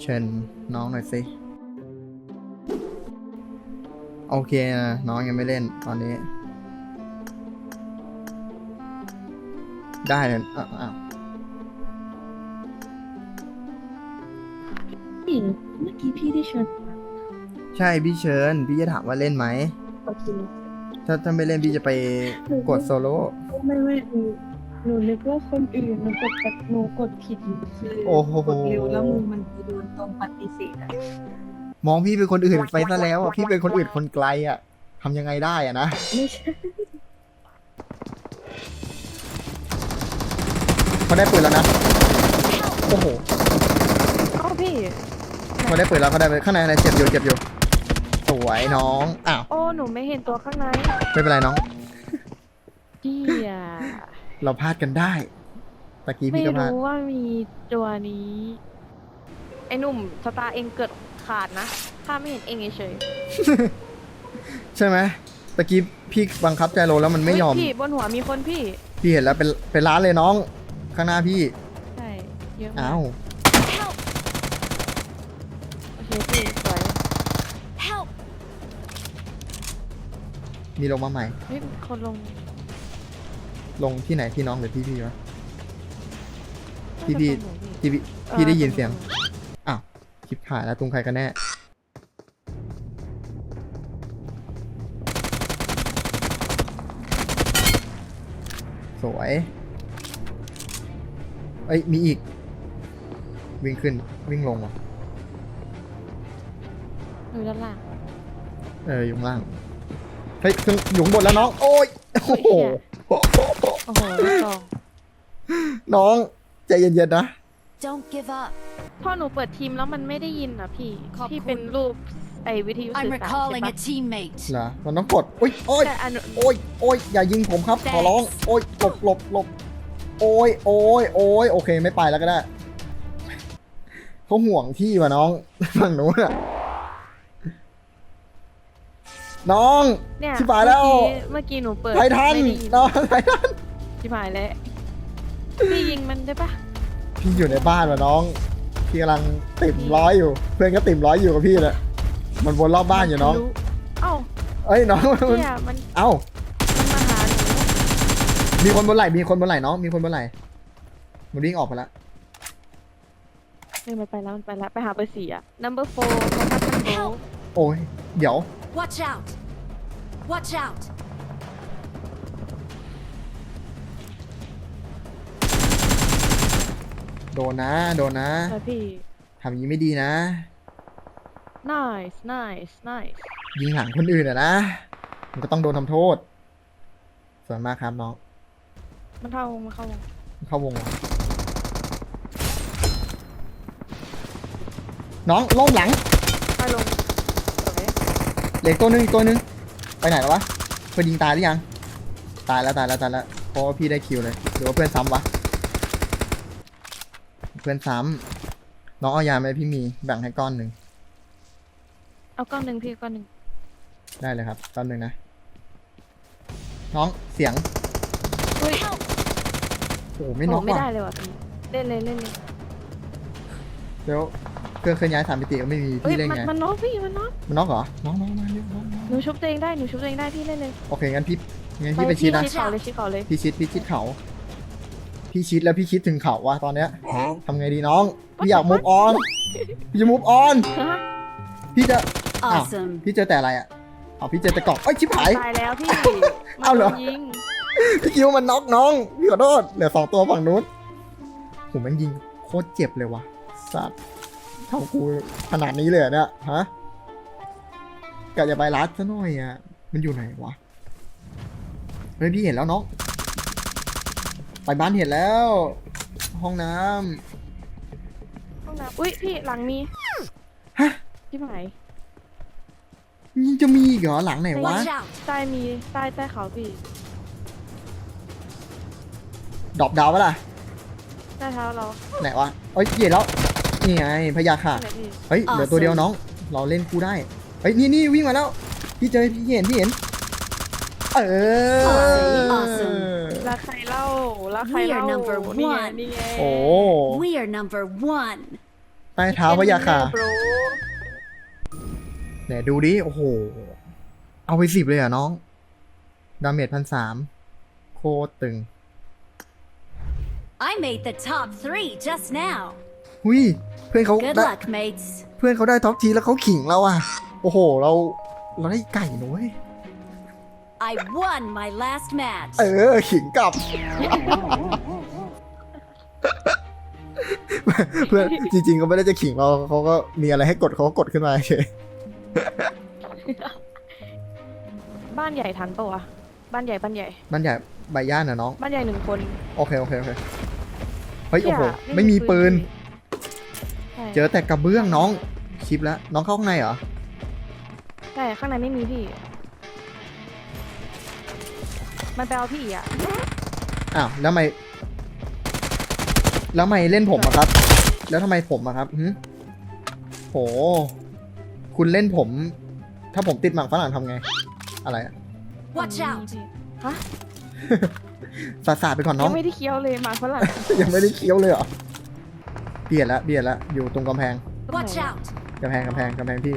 เชิญน้องหน่อยสิ โอเคนะน้องยังไม่เล่นตอนนี้ ได้เลยอ้าวอ้าวพี่เมื่อกี้พี่ได้เชิญมาใช่พี่เชิญ พี่จะถามว่าเล่นไหมโอเคถ้าถ้าไม่เล่นพี่จะไปกดโซโล่ไม่ไม่ หนูหนูนึกว่าคนอื่นหนูกดแบบหนูกดผิดคือโอ้โห กดเร็วแล้วมือมันไปโดนตรงปฏิเสธอะมองพี่เป็นคนอื่นไปซะแล้วอะพี่เป็นคนอื่นคนไกลอะทำยังไงได้อะนะไม่ใช่เขาได้ปืนแล้วนะโอ้โหเอ้าพี่ เขาได้ปืนแล้วเขาได้ปืนข้างในอะไรเจ็บอยู่เจ็บอยู่สวยน้องอ้าวโอ้หนูไม่เห็นตัวข้างในไม่เป็นไรน้อง พี่อะ เราพลาดกันได้ตะกี้ไม่พี่ก็พลาดรู้ว่ามีตัวนี้ ไอ้หนุ่มสตาร์เองเกิดขาดนะข้าไม่เห็นเองเฉยใช่ไหมตะกี้พี่บังคับใจโลแล้วมันๆไม่ยอม เฮ้พี่บนหัวมีคนพี่ พี่เห็นแล้วเป็นเป็นร้านเลยน้อง ข้างหน้าพี่ใช่ เยอะมากอ้าวโอเคพี่สวย มีลงมาใหม่ เฮ้ยคนลง ลงที่ไหนพี่น้องหรือพี่พี่วะน่าพี่จะพี่ตรงหนูพี่ ที่พี่เออพี่ได้ยินตรงเสียงหนูอ้าวคลิปหายแล้วตรงใครกันแน่ สวยเอ้ย มีอีก วิ่งขึ้นวิ่งลงว่ะอยู่ด้านล่าง เอออยู่ข้างล่าง เฮ้ยขึ้นอยู่ข้างบนแล้วน้อง โอ้ย โอ้โห โอ้โหลูกกองน้องใจเย็นๆนะ Don't give up. พอหนูเปิดทีมแล้วมันไม่ได้ยินนะพี่ ขอบคุณ ที่เป็นรูปไอ้วิทยุ I'm สื่อสารใช่ recalling ปะ a teammate. เหรอมันต้องกดโอ้ยโอ้ยแต่อันโอ้ยโอ้ยอย่ายิงผมครับ ขอร้อง โอ้ยหลบหลบหลบโอ้ยโอ้ยโอ้ยโอเคไม่ไปแล้วก็ได้เขาห่วงที่ว่ะน้อง ฝั่งนู้นอะ น้อง เนี่ยชิบหายแล้ว เมื่อกี้เมื่อกี้หนูเปิดไปทันไม่ได้ยินน้องไปทันชิบหายแล้วพี่ยิงมันได้ปะพี่อยู่ในบ้านว่ะน้องพี่กำลังติ่มร้อยอยู่ เพื่อนก็ติ่มร้อยอยู่กับพี่แหละมันวนรอบบ้านอยู่น้องรู้เอ้าเอ้ยน้องมันเนี่ยมันเอ้า มันมาหาหนูมีคนบนไหล่มีคนบนไหล่น้องมีคนบนไหล่มันวิ่งออกไปแล้วเนี่ยมันไปแล้วมันไปแล้วไปหาเบอร์สี่อะ number four นะครับมันโ Help โอ้ยเดี๋ยว Watch out. Watch out. โดนนะ โดนนะใช่พี่ ทำอย่างนี้ไม่ดีนะ nice nice nice ยิงหลังคนอื่นอะนะ มันก็ต้องโดนทำโทษ ส่วนมากครับน้อง มันเข้าวงมันเข้าวงเข้าวงว่ะน้องล่มหลัง ไปลงสวยเหล็กตัวหนึงอีกตัวหนึง ไปไหนแล้ววะเพื่อนยิงตายหรือยัง ตายแล้วตายแล้วตายแล้วเพราะว่าพี่ได้คิวเลยหรือว่าเพื่อนซ้ำวะ เพื่อนซ้ำน้องเอายาไหมพี่มีแบ่งให้ก้อนหนึ่งเอาก้อนหนึ่งพี่ก้อนหนึ่งได้เลยครับก้อนหนึ่งนะ น้องเสียงเฮ้ยโอ้โหไม่น็อกโไม่ว่ะ ได้เลยว่ะพี่เล่นเลยเล่นเลย เดี๋ยว เครื่องเคลื่อนย้ายสามมิติก็ไม่มีเฮ้ยพี่เล่นมันไง มันน็อกพี่มันน็อกมันน็อกเหรอ น้องน้องมาเร็วน้องน้องหนูชุบตัวเองได้หนูชุบตัวเองได้พี่เล่นเลยโอเคงั้นพี่งั้นพี่ไปชิดนะชิดเขาเลยชิดเขาเลยพี่ชิดพี่ชิดเขา พี่ชิดแล้วพี่คิดถึงเขาว่ะตอนเนี้ยทำไงดีน้อง พี่อยากมูฟออน พี่จะมูฟออน ฮะพี่จะ Awesome. พี่เจอแต่อะไรอะเอาพี่เจอแต่กล่องเอ้ยชิบหาย ตายแล้วพี่เอาเหรอ มันโดนยิงพี่คิดวามันน็อกน้องพี่ขอโทษเหลือสองตัวฝั่งนู้นผมแมันยิงโคตรเจ็บเลยว่ะสัตว์ ทำกูขนาดนี้เลยเหรอเนี่ยฮะกะจะไปรัดซะหน่อยอะ มันอยู่ไหนวะ เฮ้ยพี่เห็นแล้วน้อง ไปบ้านเห็นแล้ว ห้องน้ำห้องน้ำอุ้ยพี่หลังมีฮะที่ไหนยังจะมีอีกเหรอหลังไหนวะ Watch out. ใต้มีใต้ใต้เขาพี่ดรอปดาวปะล่ะใต้เท้าเรา ไหนวะเอ้ยเห็นแล้ว นี่ไงพญาค่ะที่ไหนพี่เฮ้ยเหลือตัวเดียวน้อง เราเล่นกูได้ เฮ้ยนี่นี่วิ่งมาแล้ว พี่เจอพี่เห็นพี่เห็น เออ Awesome รักใครเล่ารักใคร We เล่า are number นี่ไง one นี่ไงโอ้ We are number one. ใต้เท้าพยาค่ะโปรเนี่ยดูดิ โอ้โห เอาไปสิบเลยเหรอะน้อง ดาเมจพันสามโคตรตึง I made the top three just now. หุยเพื่อนเขา Good ได้ luck, mates. เพื่อนเขาได้ท็อปทีแล้วเขาขิงเราอะ โอ้โห เราเราได้ไก่หนุ้ย I won my last match. เออขิงกลับ เพื่อนจริงๆเขาไม่ได้จะขิงเราเขาก็มีอะไรให้กดเขาก็กดขึ้นมาเฉยบ้านใหญ่ทันปะวะ บ้านใหญ่บ้านใหญ่ บ้านใหญ่ใบย่านนะน้อง บ้านใหญ่หนึ่งคน โอเคโอเคโอเค เฮ้ยโอ้โหเชี่ยไม่มีปืนใช่ เจอแต่กระเบื้องน้องคลิปแล้วน้องเข้าข้างในเหรอใช่ข้างในไม่มีพี่ มันไปเอาพี่อะอ้าวแล้วทำไมแล้วทำไมเล่นผมอะครับ แล้วทำไมผมอะครับหึโห คุณเล่นผม ถ้าผมติดหมักฝรั่งทำไง อะไรอะ Watch out. ฮะสาสาไปก่อนน้ยัองง ไม่ได้เคี้ยวเลยหมาฝรั่ง ยังไม่ได้เคี้ยวเลยเหรอ เบียดละเบียดละอยู่ตรงกำแพง Watch out. กำแพงกำแพงกำแพงพี่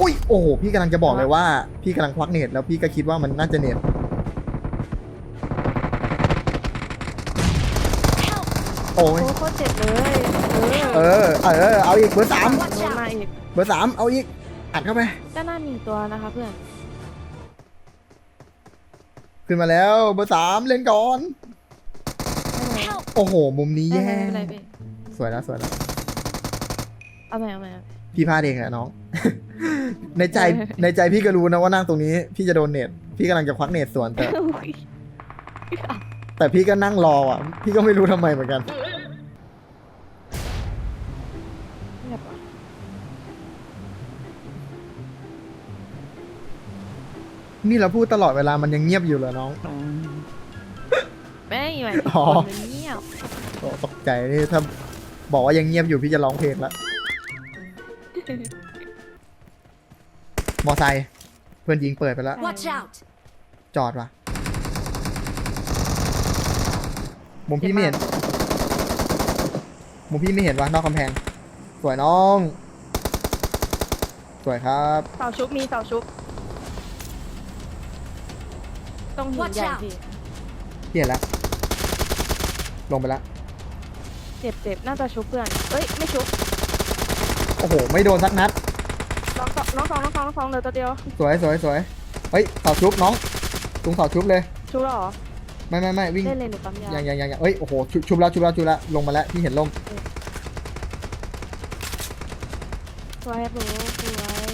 อุ้ยโอ้โหพี่กำลังจะบอกเลยว่า พี่กำลังควักเน็ตแล้วพี่ก็คิดว่ามันน่าจะเน็ต Help. โอ้ยโอ้โคตรเจ็บเลยเออเออเอาอีกเบอร์สาม Watch โดนมา out. อีกเบอร์สามเอาอีก อัดเข้าไป ด้านหน้ามีอีกตัวนะคะเพื่อนขึ้นมาแล้วเบอร์สามเล่นก่อน Help. โอ้โห มุมนี้ไม่แย่เป็นไรพี่ สวยแล้วสวยแล้วเอาใหม่เอาใหม่เอาใหม่พี่พลาดเองแหละน้อง ในใจในใจพี่ก็รู้นะว่านั่งตรงนี้ พี่จะโดนเน็ตพี่กำลังจะควักเน็ตสวนแต่อุ๊ยแต่พี่ก็นั่งรออะ พี่ก็ไม่รู้ทำไมเหมือนกันเงียบว่ะนี่เราพูดตลอดเวลามันยังเงียบอยู่เหรอน้อง ไม่ไม่อ๋อ คนมันเงียบ โอ้ตกใจนี่ถ้า บอกว่ายังเงียบอยู่พี่จะร้องเพลงแล้วมอไซค์เพื่อนยิงเปิดไปแล้ว Watch out. จอดว่ะมุมพี่ไม่เห็นมุมพี่ไม่เห็นวะนอกกำแพง สวยน้อง สวยครับ เสาชุบมีเสาชุบต้องหิน Watch ใหญ่ out พี่เปลี่ยนแล้วลงไปแล้ว เจ็บเจ็บน่าจะชุบเพื่อนเอ้ยไม่ชุบโอ้โห ไม่โดนสักนัด น้องสองน้องสองน้องสองน้องสองเหลือตัวเดียวสวยสวยสวยเฮ้ยเสาชุบน้องตรงเสาชุบเลย ชุบแล้วเหรอไม่ไม่ไม่วิ่งเล่นเลยหนูปั๊มยายังยังยังยังเอ้ยโอ้โหชุบชุบแล้วชุบแล้วชุบแล้วลงมาแล้วพี่เห็นลมสวยครับหนูสวย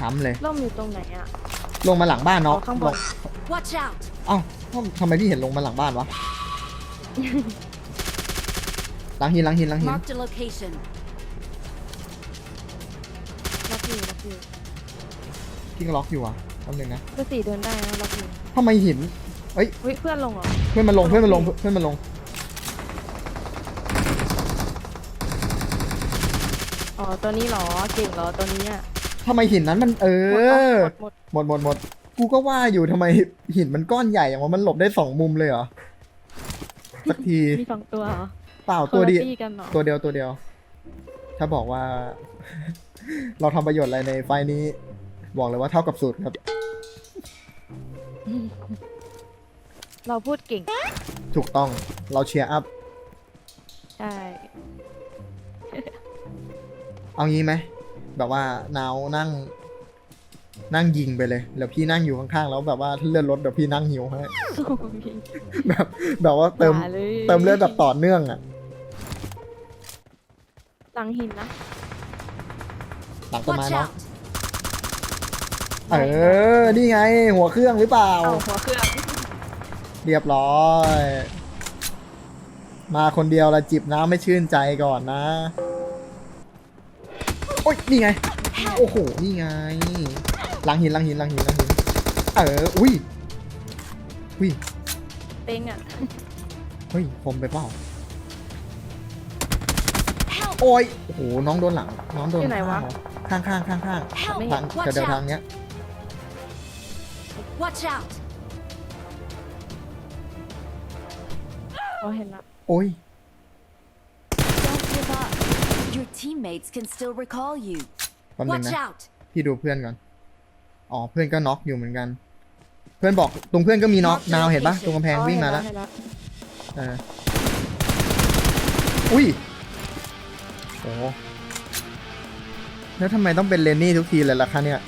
ซ้ำเลย ร่มอยู่ตรงไหนอะ ลงมาหลังบ้านน้องอ๋อข้างบนลง Watch out. เอ้าทำไมพี่เห็นลงมาหลังบ้านวะ หลังหินหลังหินหลังหิน Marked a location. ล็อกอยู่ล็อกอยู่พี่ก็ล็อกอยู่อะแป๊บนึงนะเบอร์สี่เดินได้นะล็อกอยู่ทำไมหิน เฮ้ยเพื่อนลงเหรอเพื่อนมันลงเพื่อนมันลงเพื่อนมันลง อ๋อตัวนี้เหรอเก่งเหรอตัวนี้อะทำไมหินนั้นมันเออหมดหมดหมดหมดหมดหมด กูก็ว่าอยู่ทำไมหินมันก้อนใหญ่อย่างว่ามันหลบได้สองมุมเลยเหรอ สักที มีสองตัวเหรอ เปล่าคนตัวละเดียวตี้กันเหรอ ตัวเดียวตัวเดียว ถ้าบอกว่า เราทำประโยชน์อะไรในไฟล์นี้ บอกเลยว่าเท่ากับสูตรครับ เราพูดเก่งถูกต้องเราเชียร์อัพ ใช่เอางี้ไหมแบบว่านาวนั่ง นั่งยิงไปเลยแล้วพี่นั่งอยู่ข้างๆแล้วแบบว่าถ้าเลื่อนรถเดี๋ยวพี่นั่งหิวให้แบบแบบว่าเติมอย่าลยเติมเลือดแบบต่อเนื่องอะ หลังหินนะหลังต้นไม้ Watch เนาะ out. เออ นี่ไง หัวเครื่องหรือเปล่า เอาหัวเครื่องเรียบร้อย มาคนเดียวละจิบน้ำไม่ชื่นใจก่อนนะ โอ๊ยนี่ไง โอ้โห นี่ไง หลังหินหลังหินหลังหินหลังหิน เออ อุ้ย อุ้ย เต็งอะ เฮ้ย ผมไปเปล่า Help. โอ้ยโอ้โหน้องโดนหลัง น้องโดนที่ไหนวะ ข้างข้างข้างข้าง Help. ทาง Watch เดี๋ยวๆทาง out. เนี้ยโอเค Watch out! อ๋อเห็นละโอ้ย Don't give up. Your teammates can still recall you. แป๊บนึง Watch นะ out! พี่ดูเพื่อนก่อน อ๋อ เพื่อนก็น็อกอยู่เหมือนกัน เพื่อนบอก ตรงเพื่อนก็มีน็อกนาวเห็นปะตรงกำแพงอ๋อวิ่งมาแล้ว เห็นละเออ อุ้ยโอ้แล้วทำไมต้องเป็นเลนนี่ทุกทีเลยล่ะคะเนี่ย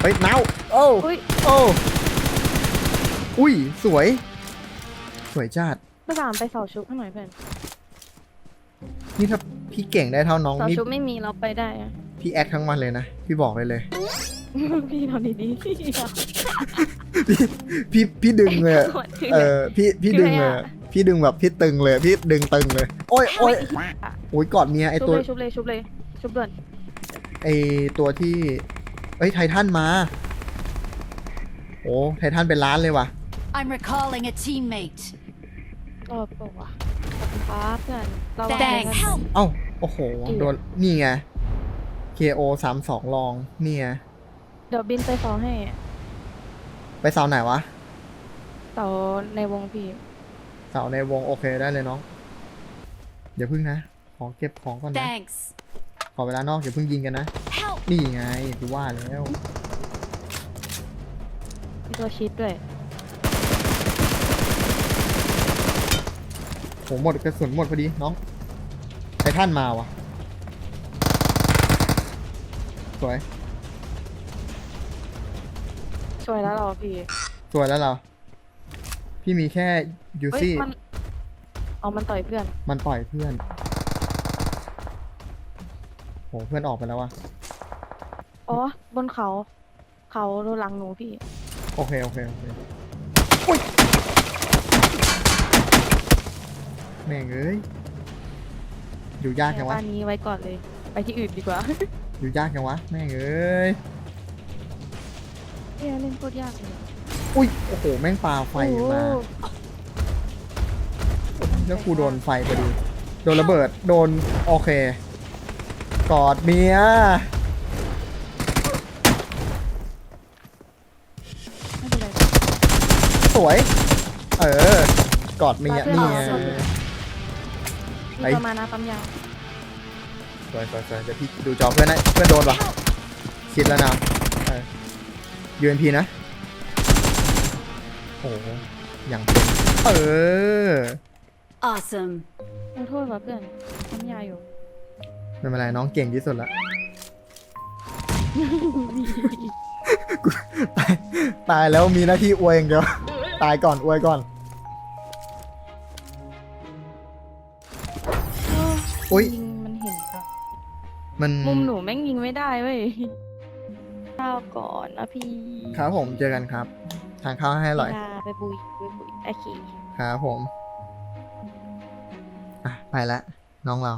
เฮ้ยนาวโอ้อุ้ยโอ้อุ้ย สวย สวยจัด ภาษามไปเสาชุบให้หน่อยเพื่อนนี่ถ้าพี่เก่งได้เท่าน้องเสานี่ชุบไม่มีเราไปได้อะ พี่แอคทั้งวันเลยนะ พี่บอกไปเลย พี่ทำดีๆพี่อะพี่พี่พี่ดึงเลยอะขวดคือเออพี่พี่ดึงเลยอะ พี่ดึงแบบพี่ตึงเลย พี่ดึงตึงเลย โอ้ยโอ้ยโอ้ยกอดเมียไอชุบตัวเลยชุบเลยชุบเลยชุบด่วนไอตัวที่เอ้ยไททันมา โอ้ไททันเป็นล้านเลยว่ะ I'm recalling a teammate. รอบปะวะขอบคุณครับเพื่อนเราวาง Thanks. ไว้ก่อนเอ้าโอ้โหโดนนี่ไง KO สามสองลองนี่ไงเดี๋ยวบินไปเสาให้ ไปเสาไหนวะเสาในวงพี่ เสาในวงโอเคได้เลยน้องเดี๋ยวพึ่งนะ ขอเก็บของก่อนนะ Thanks. ขอเวลานอกอย่าเพิ่งยิงกันนะ Help! นี่ไงดูว่าแล้วมีตัวชิดด้วยโหหมดกระสุนหมดพอดีน้องไททันมาวะสวยสวยแล้วเราพี่ สวยแล้วเรา พี่มีแค่ยูเฮ้ยซี่ มันเอามันต่อยเพื่อน มันปล่อยเพื่อน โห เพื่อนออกไปแล้ววะอ๋อ บนเขา เขาโดนหลังหนูพี่ โอเค โอเค โอเคอุ๊ยแม่งเอ้ย อยู่ยากจังวะ บ้านนี้ไว้ก่อนเลย ไปที่อื่นดีกว่า อยู่ยากจังวะ แม่งเอ้ย เนี่ยเล่นโคตรยากเลย อุ้ยโอ้โหแม่งปาไฟโอ้โหมาแล้วกูโดนไฟพอดีโดนระเบิดโดนโอเค กอดเมียไม่เป็นไรสวย เออ กอดเมียนี่ไงมีไปประมาณนะปั๊มยาวสวยสวยสวยเดี๋ยวพี่ดูจอเพื่อนนะเพื่อนโดนปะคิดแล้วนะเออ UMP นะโอ้โหอย่างเต็มเออ Awesome. ขอโทษว่ะเพื่อนปั๊มยาวอยู่ ไม่เป็นไรน้องเก่งที่สุดละกูตายตายแล้วมีหน้าที่อวยอย่างเดียว ตายก่อนอวยก่อน อุ๊ย ยิงมันเห็นปะมันมุมหนูแม่งยิงไม่ได้เว้ยข้าวก่อนนะพี่ ครับผมเจอกันครับ ทานข้าวให้อร่อยเวลาไปบุยไปบุยโอเคครับผม อะ ไปละน้องเรา